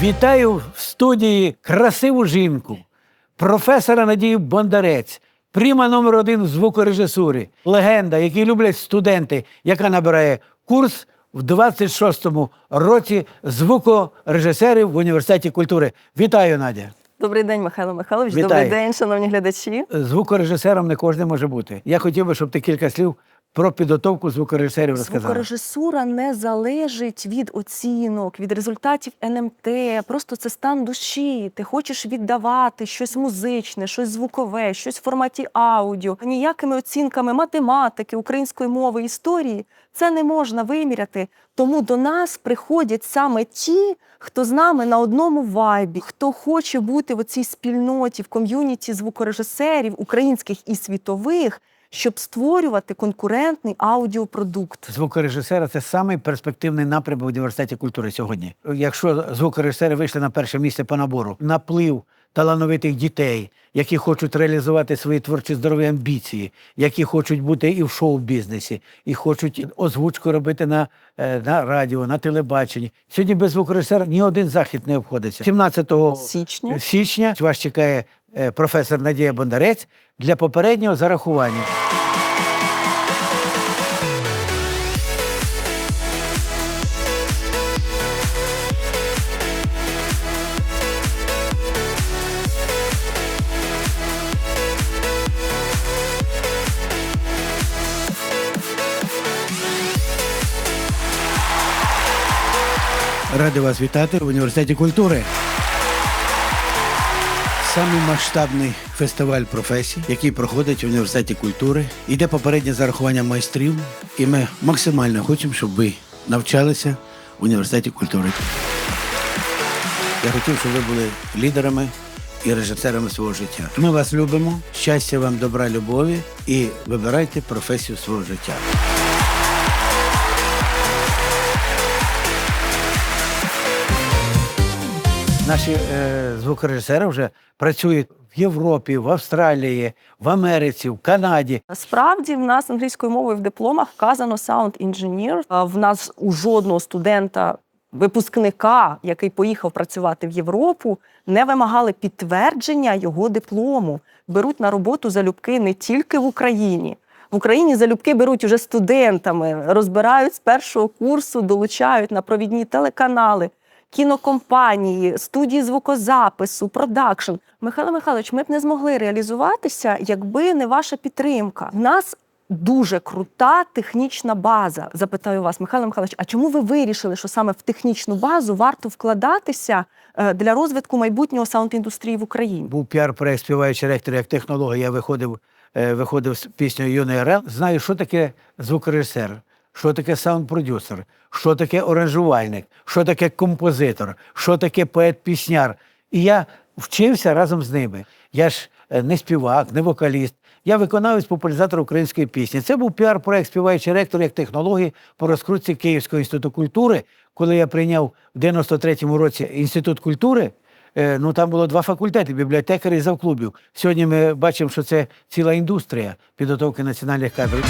Вітаю в студії красиву жінку, професора Надію Бондарець, пріма номер один в звукорежисурі, легенда, який люблять студенти, яка набирає курс в 26-му році звукорежисерів в університеті культури. Вітаю, Надя! Добрий день, Михайло Михайлович. Вітаю. Добрий день, шановні глядачі. Звукорежисером не кожен може бути. Я хотів би, щоб ти кілька слів про підготовку звукорежисерів розказала. Звукорежисура не залежить від оцінок, від результатів НМТ. Просто це стан душі. Ти хочеш віддавати щось музичне, щось звукове, щось в форматі аудіо. Ніякими оцінками математики, української мови, історії це не можна виміряти. Тому до нас приходять саме ті, хто з нами на одному вайбі, хто хоче бути в цій спільноті, в ком'юніті звукорежисерів, українських і світових, щоб створювати конкурентний аудіопродукт. Звукорежисера це самий перспективний напрям в університеті культури сьогодні. Якщо звукорежисери вийшли на перше місце по набору, наплив талановитих дітей, які хочуть реалізувати свої творчі здорові амбіції, які хочуть бути і в шоу-бізнесі, і хочуть озвучку робити на, е, на радіо, на телебаченні. Сьогодні без звукорежисера ні один захід не обходиться. 17 Січня. січня вас чекає е, професор Надія Бондарець для попереднього зарахування. Радий вас вітати в університеті культури. Самий масштабний фестиваль професій, який проходить в університеті культури. Іде попереднє зарахування майстрів, і ми максимально хочемо, щоб ви навчалися в університеті культури. Я хотів, щоб ви були лідерами і режисерами свого життя. Ми вас любимо, щастя вам, добра, любові і вибирайте професію свого життя. Наші е, звукорежисери вже працюють в Європі, в Австралії, в Америці, в Канаді. Справді в нас англійською мовою в дипломах вказано sound engineer. В нас у жодного студента, випускника, який поїхав працювати в Європу, не вимагали підтвердження його диплому. Беруть на роботу залюбки не тільки в Україні. В Україні залюбки беруть уже студентами, розбирають з першого курсу, долучають на провідні телеканали, кінокомпанії, студії звукозапису, продакшн. Михайло Михайлович, ми б не змогли реалізуватися, якби не ваша підтримка. В нас дуже крута технічна база. Запитаю вас, Михайло Михайлович, а чому ви вирішили, що саме в технічну базу варто вкладатися е, для розвитку майбутнього саунд-індустрії в Україні? Був піар-проект співаючий ректор як технолога. Я виходив, е, виходив з піснею Юний РЛ. Знаю, що таке звукорежисер, що таке саунд-продюсер, що таке оранжувальник, що таке композитор, що таке поет-пісняр. І я вчився разом з ними. Я ж е, не співак, не вокаліст. Я виконавець популяризатор української пісні. Це був піар-проект співаючий ректор як технології по розкрутці Київського інституту культури. Коли я прийняв в 93-му році інститут культури, е, ну там було два факультети бібліотекарі і завклубів. Сьогодні ми бачимо, що це ціла індустрія підготовки національних кадрів.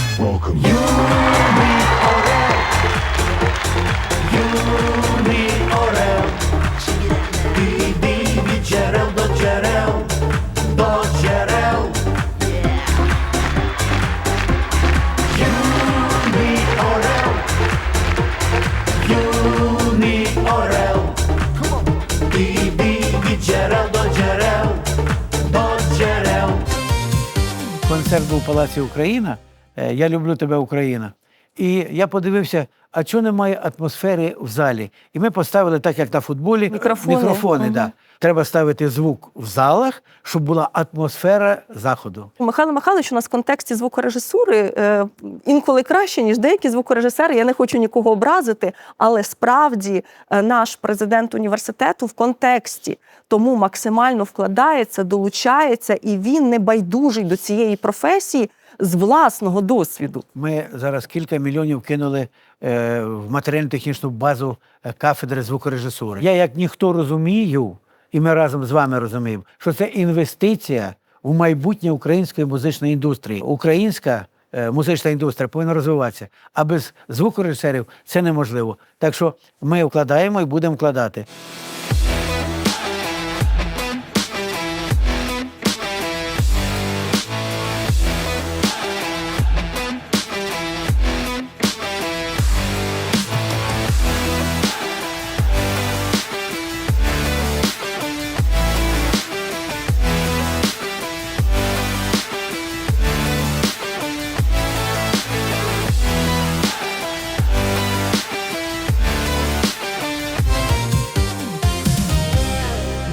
Концерт був у Палаці Україна. е, Я люблю тебе, Україна. І я подивився, а чого немає атмосфери в залі? І ми поставили так, як на футболі, Мікрофони. мікрофони Мгм. да. Треба ставити звук в залах, щоб була атмосфера заходу. Михайло Михайлович у нас в контексті звукорежисури е, інколи краще, ніж деякі звукорежисери. Я не хочу нікого образити, але справді е, наш президент університету в контексті тому максимально вкладається, долучається, і він не байдужий до цієї професії з власного досвіду. Ми зараз кілька мільйонів кинули е, в матеріально-технічну базу е, кафедри звукорежисури. Я як ніхто розумію, і ми разом з вами розуміємо, що це інвестиція в майбутнє української музичної індустрії. Українська е, музична індустрія повинна розвиватися, а без звукорежисерів це неможливо. Так що ми вкладаємо і будемо вкладати.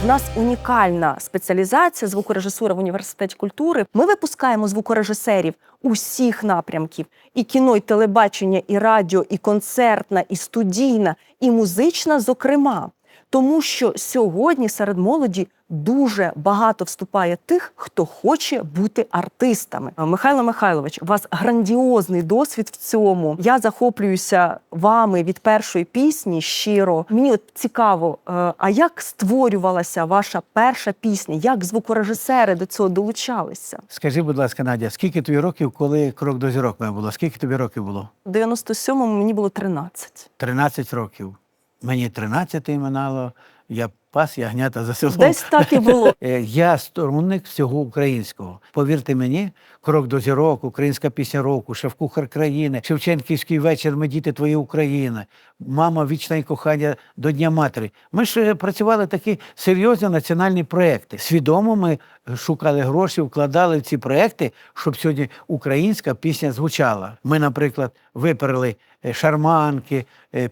В нас унікальна спеціалізація звукорежисура в університеті культури. Ми випускаємо звукорежисерів усіх напрямків: і кіно, і телебачення, і радіо, і концертна, і студійна, і музична, зокрема. Тому що сьогодні серед молоді дуже багато вступає тих, хто хоче бути артистами. Михайло Михайлович, у вас грандіозний досвід в цьому. Я захоплююся вами від першої пісні щиро. Мені от цікаво, е, а як створювалася ваша перша пісня? Як звукорежисери до цього долучалися? Скажи, будь ласка, Надя, скільки тобі років, коли крок до зірок мене було? Скільки тобі років було? У 97-му мені було 13. 13 років. Мені 13 минало, я пас ягнята за селом. Десь так і було. Е, Я сторонник всього українського. Повірте мені, крок до зірок, українська пісня року, шеф-кухар країни, Шевченківський вечір, ми діти твої Україна, мама вічна і кохання до Дня Матері. Ми ж е, працювали такі серйозні національні проекти. Свідомо ми шукали гроші, вкладали в ці проекти, щоб сьогодні українська пісня звучала. Ми, наприклад, виперли е, шарманки,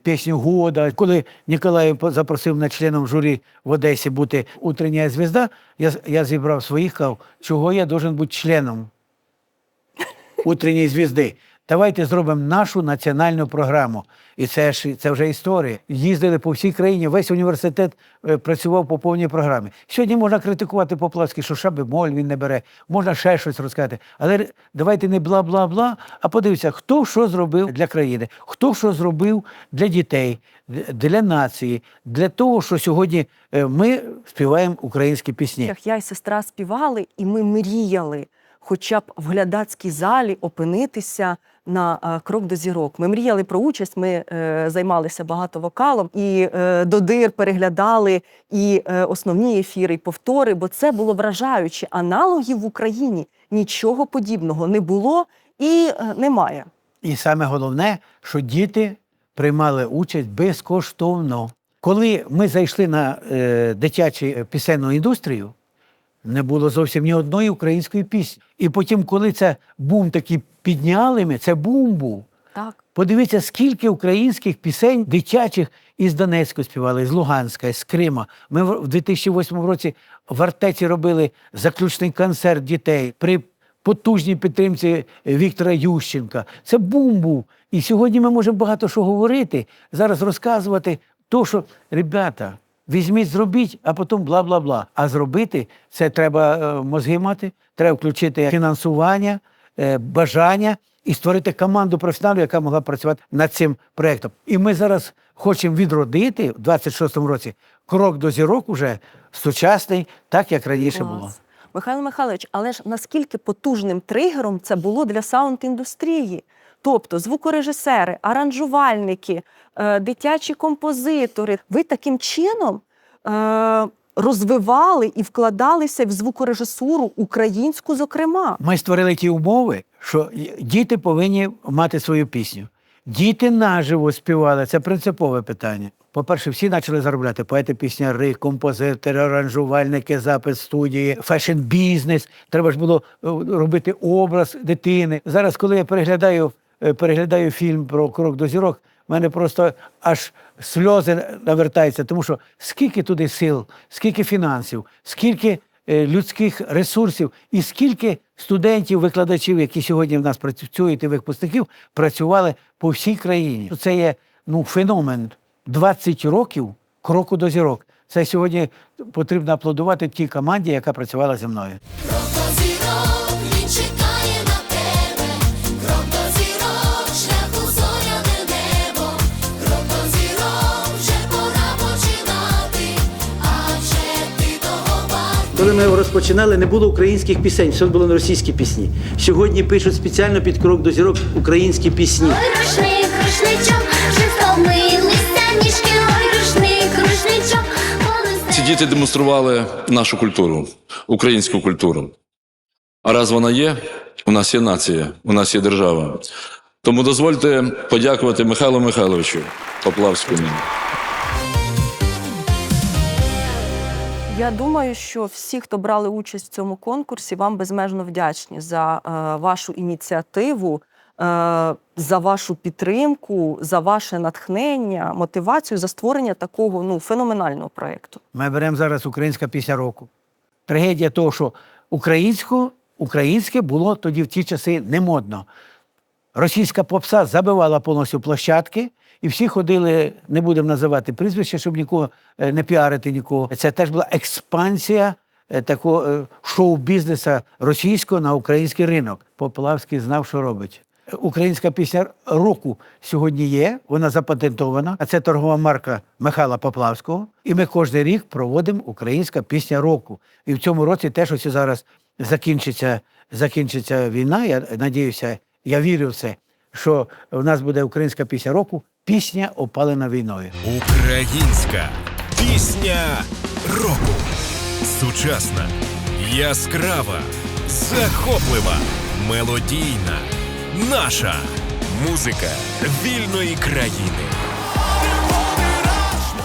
пісню Года. Коли Ніколаєв запросив мене членом журі в Одесі бути утрення звізда, я, я зібрав своїх кав, чого я должен бути членом утренньої звізди. Давайте зробимо нашу національну програму. І це ж це вже історія. Їздили по всій країні, весь університет е, працював по повній програмі. Сьогодні можна критикувати Поплавський, що шаби моль він не бере, можна ще щось розказати. Але давайте не бла-бла-бла, а подивіться, хто що зробив для країни, хто що зробив для дітей, для нації, для того, що сьогодні е, ми співаємо українські пісні. Я і сестра співали, і ми мріяли, хоча б в глядацькій залі опинитися на е, крок до зірок. Ми мріяли про участь. Ми е, займалися багато вокалом і е, до переглядали і основні ефіри, і повтори, бо це було вражаюче. Аналогів в Україні нічого подібного не було і немає. І саме головне, що діти приймали участь безкоштовно. Коли ми зайшли на е, дитячу пісенну індустрію, не було зовсім ні одної української пісні. І потім, коли це бум такий підняли ми, це бум був. Так. Подивіться, скільки українських пісень дитячих із Донецька співали, з Луганська, з Крима. Ми в в 2008 році в Артеці робили заключний концерт дітей при потужній підтримці Віктора Ющенка. Це бум був. І сьогодні ми можемо багато що говорити, зараз розказувати то, що ребята. Візьміть, зробіть, а потім бла-бла-бла. А зробити це треба е, мозги мати, треба включити фінансування, е, бажання і створити команду професіоналів, яка могла працювати над цим проєктом. І ми зараз хочемо відродити в 26-му році крок до зірок уже сучасний, так як раніше було. Михайло Михайлович, але ж наскільки потужним тригером це було для саунд-індустрії? Тобто звукорежисери, аранжувальники, е, дитячі композитори. Ви таким чином е, розвивали і вкладалися в звукорежисуру українську, зокрема. Ми створили ті умови, що діти повинні мати свою пісню. Діти наживо співали, це принципове питання. По-перше, всі почали заробляти поети, пісняри, композитори, аранжувальники, запис студії, фешн-бізнес. Треба ж було е, робити образ дитини. Зараз, коли я переглядаю, е, переглядаю фільм про крок до зірок, в мене просто аж сльози навертаються, тому що скільки туди сил, скільки фінансів, скільки е, людських ресурсів і скільки студентів, викладачів, які сьогодні в нас працюють і випускників, працювали по всій країні. Це є ну, феномен 20 років кроку до зірок. Це сьогодні потрібно аплодувати тій команді, яка працювала зі мною. На. Коли ми його розпочинали, не було українських пісень, все були російські пісні. Сьогодні пишуть спеціально під крок до зірок українські пісні. Ой, рушник, рушничок, вже Ці діти демонстрували нашу культуру, українську культуру. А раз вона є, у нас є нація, у нас є держава. Тому дозвольте подякувати Михайлу Михайловичу Поплавському. Я думаю, що всі, хто брали участь в цьому конкурсі, вам безмежно вдячні за е, вашу ініціативу, за вашу підтримку, за ваше натхнення, мотивацію за створення такого ну феноменального проєкту. Ми беремо зараз українська пісня року. Трагедія того, що українську, українське було тоді в ті часи не модно. Російська попса забивала повністю площадки, і всі ходили, не будемо називати прізвище, щоб нікого е, не піарити нікого. Це теж була експансія е, такого е, шоу-бізнесу російського на український ринок. Поплавський знав, що робить. Українська пісня року сьогодні є, вона запатентована, а це торгова марка Михайла Поплавського. І ми кожен рік проводимо українська пісня року. І в цьому році теж ось зараз закінчиться, закінчиться війна. Я надіюся, я вірю в це, що у нас буде українська пісня року, пісня опалена війною. Українська пісня року. Сучасна, яскрава, захоплива, мелодійна, наша музика вільної країни.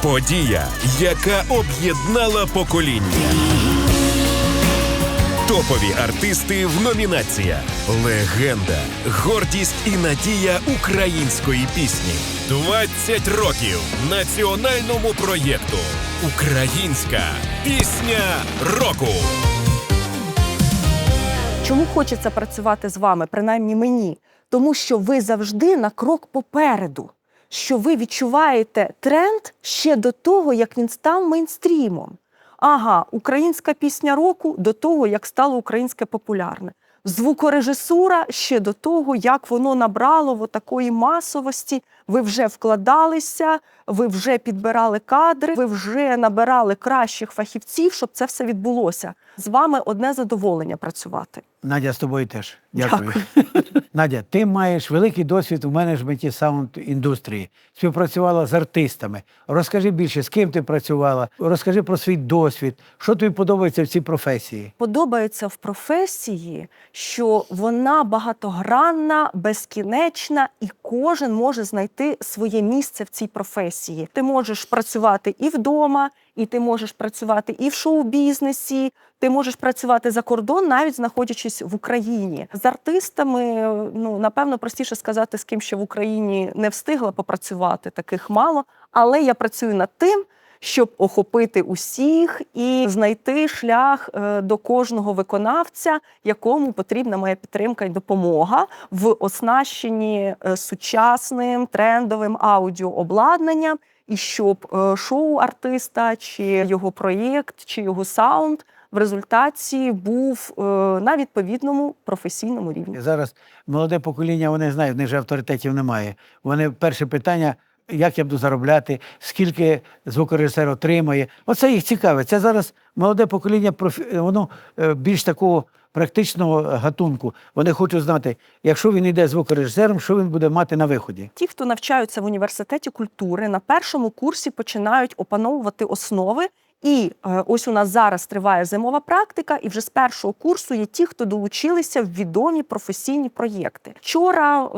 Подія, яка об'єднала покоління. Топові артисти в номінаціях Легенда, гордість і надія української пісні. 20 років національному проєкту. Українська пісня року. Чому хочеться працювати з вами, принаймні мені? Тому що ви завжди на крок попереду, що ви відчуваєте тренд ще до того, як він став мейнстрімом. Ага, українська пісня року до того, як стало українське популярне. Звукорежисура ще до того, як воно набрало такої масовості. Ви вже вкладалися, ви вже підбирали кадри, ви вже набирали кращих фахівців, щоб це все відбулося. З вами одне задоволення працювати. Надя, з тобою теж. Дякую. Надя, ти маєш великий досвід у менеджменті саунд індустрії. Співпрацювала з артистами. Розкажи більше, з ким ти працювала. Розкажи про свій досвід. Що тобі подобається в цій професії? Подобається в професії, що вона багатогранна, безкінечна, і кожен може знайти своє місце в цій професії. Ти можеш працювати і вдома, і ти можеш працювати і в шоу-бізнесі. Ти можеш працювати за кордон, навіть знаходячись в Україні. З артистами, ну напевно, простіше сказати, з ким ще в Україні не встигла попрацювати, таких мало. Але я працюю над тим, щоб охопити усіх і знайти шлях е, до кожного виконавця, якому потрібна моя підтримка і допомога в оснащенні е, сучасним трендовим аудіообладнанням, і щоб е, шоу артиста, чи його проєкт, чи його саунд в результаті був е, на відповідному професійному рівні. Зараз молоде покоління, вони знають, в них же авторитетів немає. Вони перше питання. Як я буду заробляти, скільки звукорежисер отримає. Оце їх цікавить. Це зараз молоде покоління, профі- воно е, більш такого практичного гатунку. Вони хочуть знати, якщо він йде звукорежисером, що він буде мати на виході. Ті, хто навчаються в університеті культури, на першому курсі починають опановувати основи. І е, ось у нас зараз триває зимова практика, і вже з першого курсу є ті, хто долучилися в відомі професійні проєкти. Вчора е,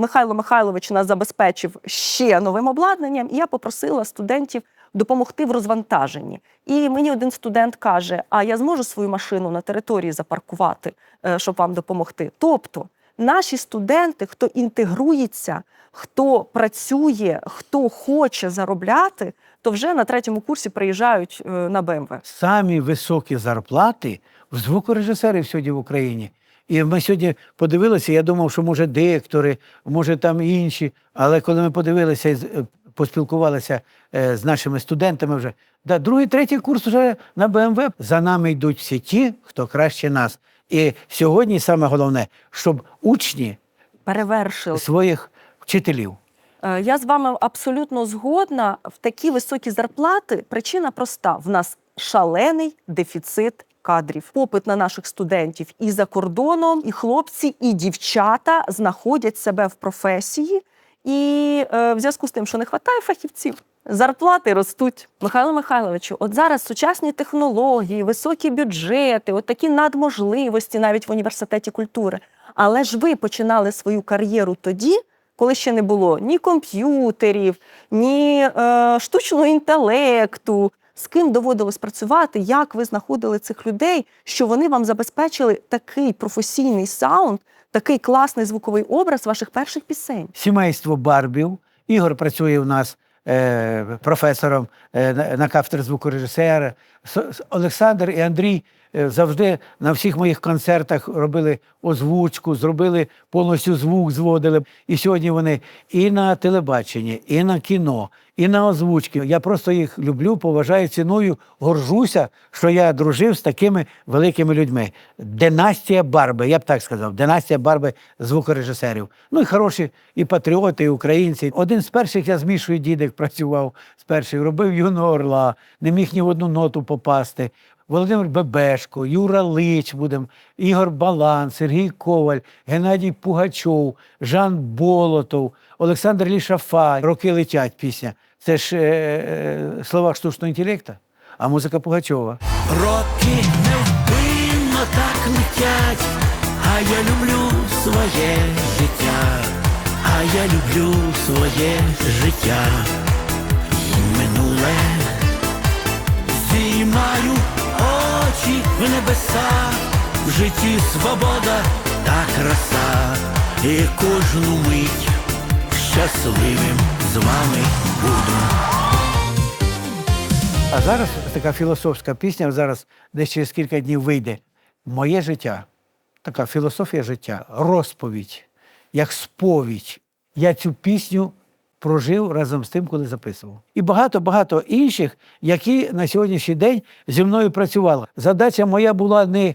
Михайло Михайлович нас забезпечив ще новим обладнанням, і я попросила студентів допомогти в розвантаженні. І мені один студент каже: А я зможу свою машину на території запаркувати, е, щоб вам допомогти. Тобто наші студенти, хто інтегрується, хто працює, хто хоче заробляти, то вже на третьому курсі приїжджають е, на БМВ. Самі високі зарплати в звукорежисерів сьогодні в Україні. І ми сьогодні подивилися, я думав, що може диктори, може там інші. Але коли ми подивилися і е, поспілкувалися е, з нашими студентами вже, да, другий, третій курс вже на БМВ. За нами йдуть всі ті, хто краще нас. І сьогодні саме головне, щоб учні Перевершили. своїх вчителів. Е, Я з вами абсолютно згодна. В такі високі зарплати причина проста: в нас шалений дефіцит кадрів. Попит на наших студентів і за кордоном, і хлопці, і дівчата знаходять себе в професії. І е, в зв'язку з тим, що не вистачає фахівців, зарплати ростуть. Михайло Михайловичу, от зараз сучасні технології, високі бюджети, от такі надможливості навіть в університеті культури. Але ж ви починали свою кар'єру тоді, коли ще не було ні комп'ютерів, ні е, штучного інтелекту. З ким доводилось працювати, як ви знаходили цих людей, що вони вам забезпечили такий професійний саунд, такий класний звуковий образ ваших перших пісень? Сімейство Барбів. Ігор працює у нас професором е, на, кафедрі звукорежисера. Олександр і Андрій е, завжди на всіх моїх концертах робили озвучку, зробили повністю звук, зводили. І сьогодні вони і на телебаченні, і на кіно, і на озвучки. Я просто їх люблю, поважаю, ціную, горжуся, що я дружив з такими великими людьми. Династія Барби, я б так сказав, династія Барби звукорежисерів. Ну і хороші і патріоти, і українці. Один з перших я з Мішою Дідик працював з перших, робив юного орла, не міг ні в одну ноту попасти. Володимир Бебешко, Юра Лич, будем, Ігор Балан, Сергій Коваль, Геннадій Пугачов, Жан Болотов, Олександр Лішафа. Роки летять пісня. Це ж е, е, слова штучного інтелекту, а музика Пугачова. Роки невпинно так летять, а я люблю своє життя, а я люблю своє життя. Минуле житті свобода та краса, і кожну мить щасливим з вами буду. А зараз така філософська пісня, зараз десь через кілька днів вийде. Моє життя. Така філософія життя, розповідь, як сповідь. Я цю пісню прожив разом з тим, коли записував. І багато-багато інших, які на сьогоднішній день зі мною працювали. Задача моя була не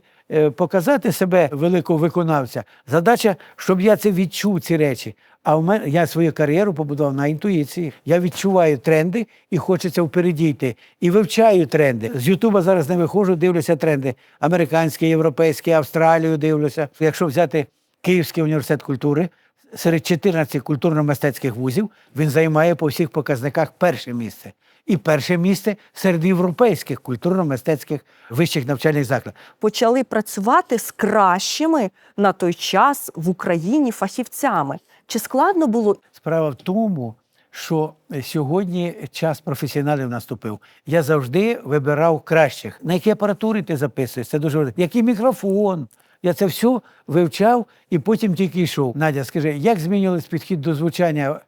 показати себе великого виконавця, задача, щоб я це відчув, ці речі. А в мене я свою кар'єру побудував на інтуїції. Я відчуваю тренди і хочеться впереді йти. І вивчаю тренди. З Ютуба зараз не виходжу, дивлюся тренди. Американські, європейські, Австралію дивлюся. Якщо взяти Київський університет культури, серед 14 культурно-мистецьких вузів він займає по всіх показниках перше місце. І перше місце серед європейських культурно-мистецьких вищих навчальних закладів. Почали працювати з кращими на той час в Україні фахівцями. Чи складно було Справа в тому, що сьогодні час професіоналів наступив. Я завжди вибирав кращих. На якій апаратурі ти записуєш? Це дуже важливо. Який мікрофон? Я це все вивчав і потім тільки йшов. Надя, скажи, як змінювався підхід до звучання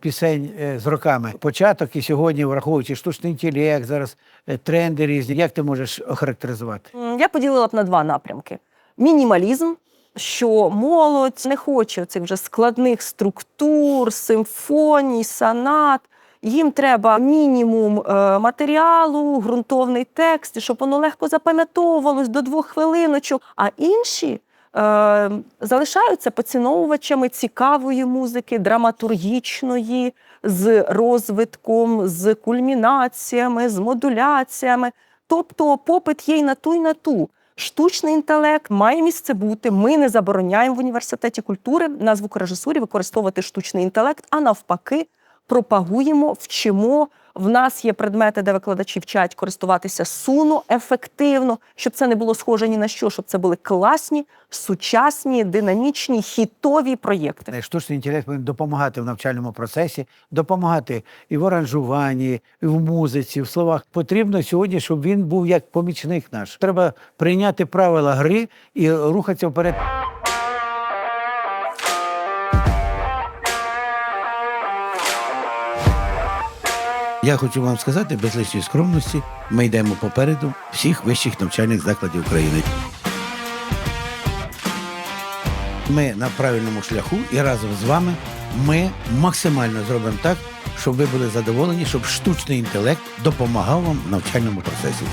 пісень е, з роками? Початок і сьогодні, враховуючи штучний інтелект, зараз е, тренди різні. Як ти можеш охарактеризувати? Я поділила б на два напрямки: мінімалізм, що молодь не хоче цих вже складних структур, симфоній, сонат. Їм треба мінімум е, матеріалу, ґрунтовний текст, щоб воно легко запам'ятовувалось до двох хвилиночок. А інші е, залишаються поціновувачами цікавої музики, драматургічної, з розвитком, з кульмінаціями, з модуляціями. Тобто попит є й на ту, й на ту. Штучний інтелект має місце бути. Ми не забороняємо в університеті культури на звукорежисурі використовувати штучний інтелект, а навпаки, пропагуємо, вчимо. В нас є предмети, де викладачі вчать користуватися суно, ефективно, щоб це не було схоже ні на що, щоб це були класні, сучасні, динамічні, хітові проєкти. Е, Штучний інтелект повинен допомагати в навчальному процесі, допомагати і в аранжуванні, і в музиці, в словах. Потрібно сьогодні, щоб він був як помічник наш. Треба прийняти правила гри і рухатися вперед. Я хочу вам сказати, без лишньої скромності, ми йдемо попереду всіх вищих навчальних закладів України. Ми на правильному шляху і разом з вами ми максимально зробимо так, щоб ви були задоволені, щоб штучний інтелект допомагав вам в навчальному процесі.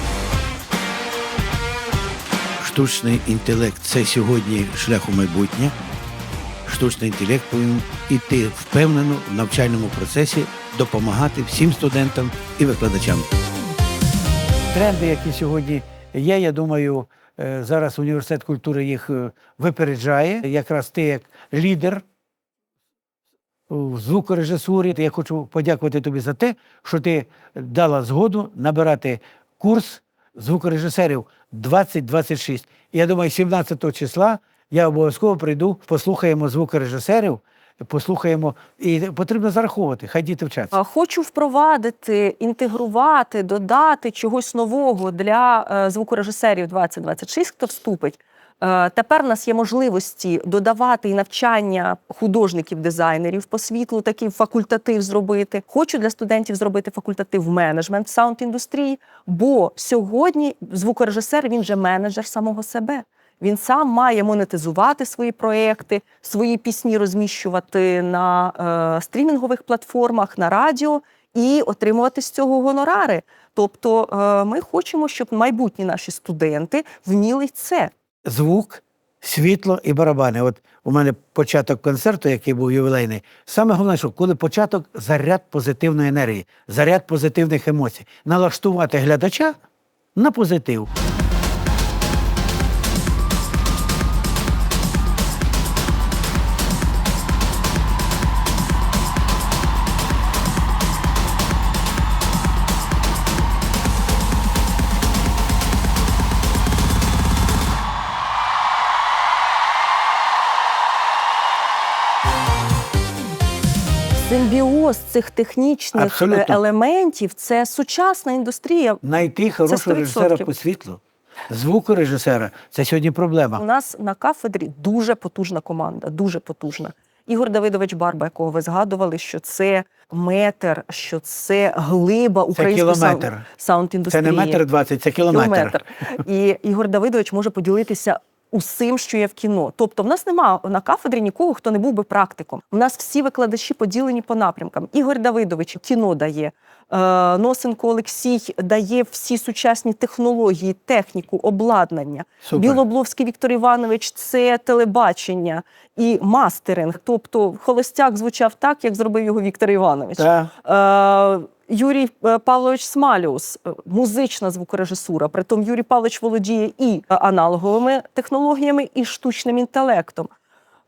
Штучний інтелект це сьогодні шлях у майбутнє. Штучний інтелект повинен іти впевнено в навчальному процесі, допомагати всім студентам і викладачам. Тренди, які сьогодні є, я думаю, е, зараз університет культури їх е, випереджає. Якраз ти як лідер в звукорежисурі. Я хочу подякувати тобі за те, що ти дала згоду набирати курс звукорежисерів 2026. Я думаю, 17 числа я обов'язково прийду, послухаємо звукорежисерів послухаємо. І потрібно зараховувати, хай діти вчаться. Хочу впровадити, інтегрувати, додати чогось нового для е, звукорежисерів 2026, хто вступить. Е, Тепер у нас є можливості додавати і навчання художників-дизайнерів по світлу, такий факультатив зробити. Хочу для студентів зробити факультатив менеджмент в саунд-індустрії, бо сьогодні звукорежисер він же менеджер самого себе. Він сам має монетизувати свої проекти, свої пісні розміщувати на е, стрімінгових платформах, на радіо і отримувати з цього гонорари. Тобто, е, ми хочемо, щоб майбутні наші студенти вміли це. звук, світло і барабани. От у мене початок концерту, який був ювілейний. Саме головне, що коли початок заряд позитивної енергії, заряд позитивних емоцій, налаштувати глядача на позитив. Симбіоз цих технічних Абсолютно. е, елементів це сучасна індустрія. Знайти хорошого режисера по світлу, звукорежисера це сьогодні проблема. У нас на кафедрі дуже потужна команда, дуже потужна. Ігор Давидович Барба, якого ви згадували, що це метр, що це глиба української саунд- саунд-індустрії. Це не метр двадцять, це кілометр. кілометр. І Ігор Давидович може поділитися усім, що є в кіно. Тобто, в нас немає на кафедрі нікого, хто не був би практиком. У нас всі викладачі поділені по напрямкам. Ігор Давидович кіно дає. Е, Носенко Олексій дає всі сучасні технології, техніку, обладнання. Супер. Білобловський Віктор Іванович це телебачення і мастеринг. Тобто, холостяк звучав так, як зробив його Віктор Іванович. Та. Е, Юрій е, Павлович Смаліус, музична звукорежисура. Притом Юрій Павлович володіє і аналоговими технологіями, і штучним інтелектом.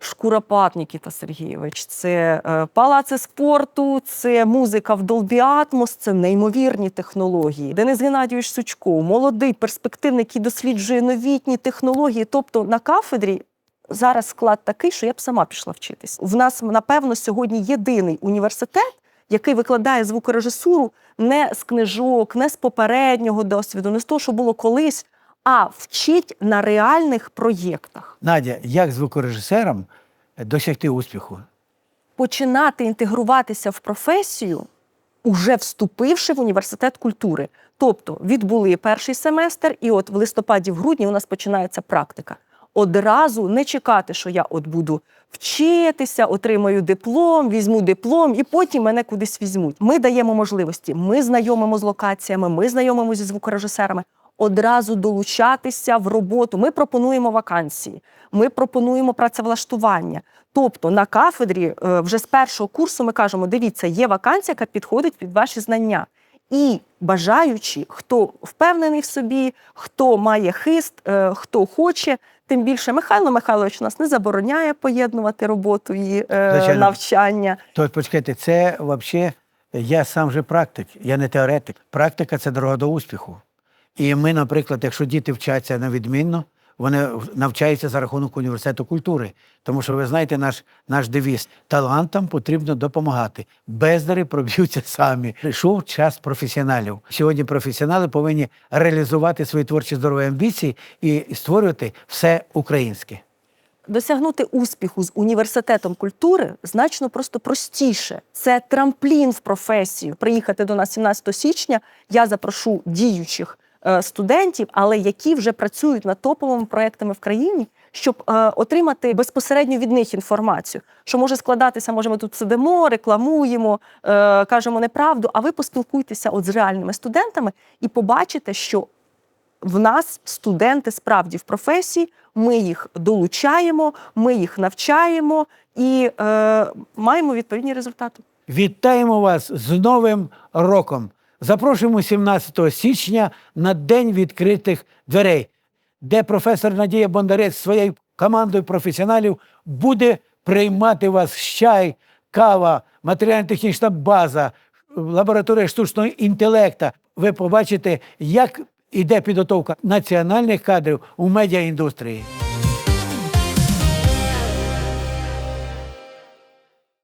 Шкуропат Нікіта Сергійович, це е, палаци спорту, це музика в Dolby Atmos, це неймовірні технології. Денис Геннадійович Сучков, молодий перспективний, який досліджує новітні технології. Тобто на кафедрі зараз склад такий, що я б сама пішла вчитись. В нас, напевно, сьогодні єдиний університет, який викладає звукорежисуру не з книжок, не з попереднього досвіду, не з того, що було колись, а вчить на реальних проєктах. Надя, як звукорежисерам досягти успіху? Починати інтегруватися в професію, уже вступивши в університет культури. Тобто відбули перший семестр, і от в листопаді, в грудні у нас починається практика. Одразу не чекати, що я от буду вчитися, отримаю диплом, візьму диплом, і потім мене кудись візьмуть. Ми даємо можливості. Ми знайомимо з локаціями, ми знайомимо зі звукорежисерами. Одразу долучатися в роботу. Ми пропонуємо вакансії, ми пропонуємо працевлаштування. Тобто на кафедрі е, вже з першого курсу ми кажемо: дивіться, є вакансія, яка підходить під ваші знання. І бажаючи, хто впевнений в собі, хто має хист, е, хто хоче, тим більше Михайло Михайлович нас не забороняє поєднувати роботу і е, навчання. То почекайте, це взагалі, я сам же практик, я не теоретик. Практика це дорога до успіху. І ми, наприклад, якщо діти вчаться на відмінно, вони навчаються за рахунок університету культури. Тому що ви знаєте, наш, наш девіз талантам потрібно допомагати. Бездари проб'ються самі. Прийшов час професіоналів. Сьогодні професіонали повинні реалізувати свої творчі здорові амбіції і створювати все українське. Досягнути успіху з університетом культури значно просто простіше. Це трамплін в професію. Приїхати до нас 17 січня. Я запрошу діючих студентів, але які вже працюють над топовими проектами в країні, щоб е, отримати безпосередньо від них інформацію, що може складатися, може, ми тут сидимо, рекламуємо, е, кажемо неправду. А ви поспілкуйтеся от з реальними студентами і побачите, що в нас студенти справді в професії, ми їх долучаємо, ми їх навчаємо і е, маємо відповідні результати. Вітаємо вас з Новим роком! Запрошуємо 17 січня на День відкритих дверей, де професор Надія Бондарець своєю командою професіоналів буде приймати вас чай, кава, матеріально-технічна база, лабораторія штучного інтелекту. Ви побачите, як іде підготовка національних кадрів у медіаіндустрії.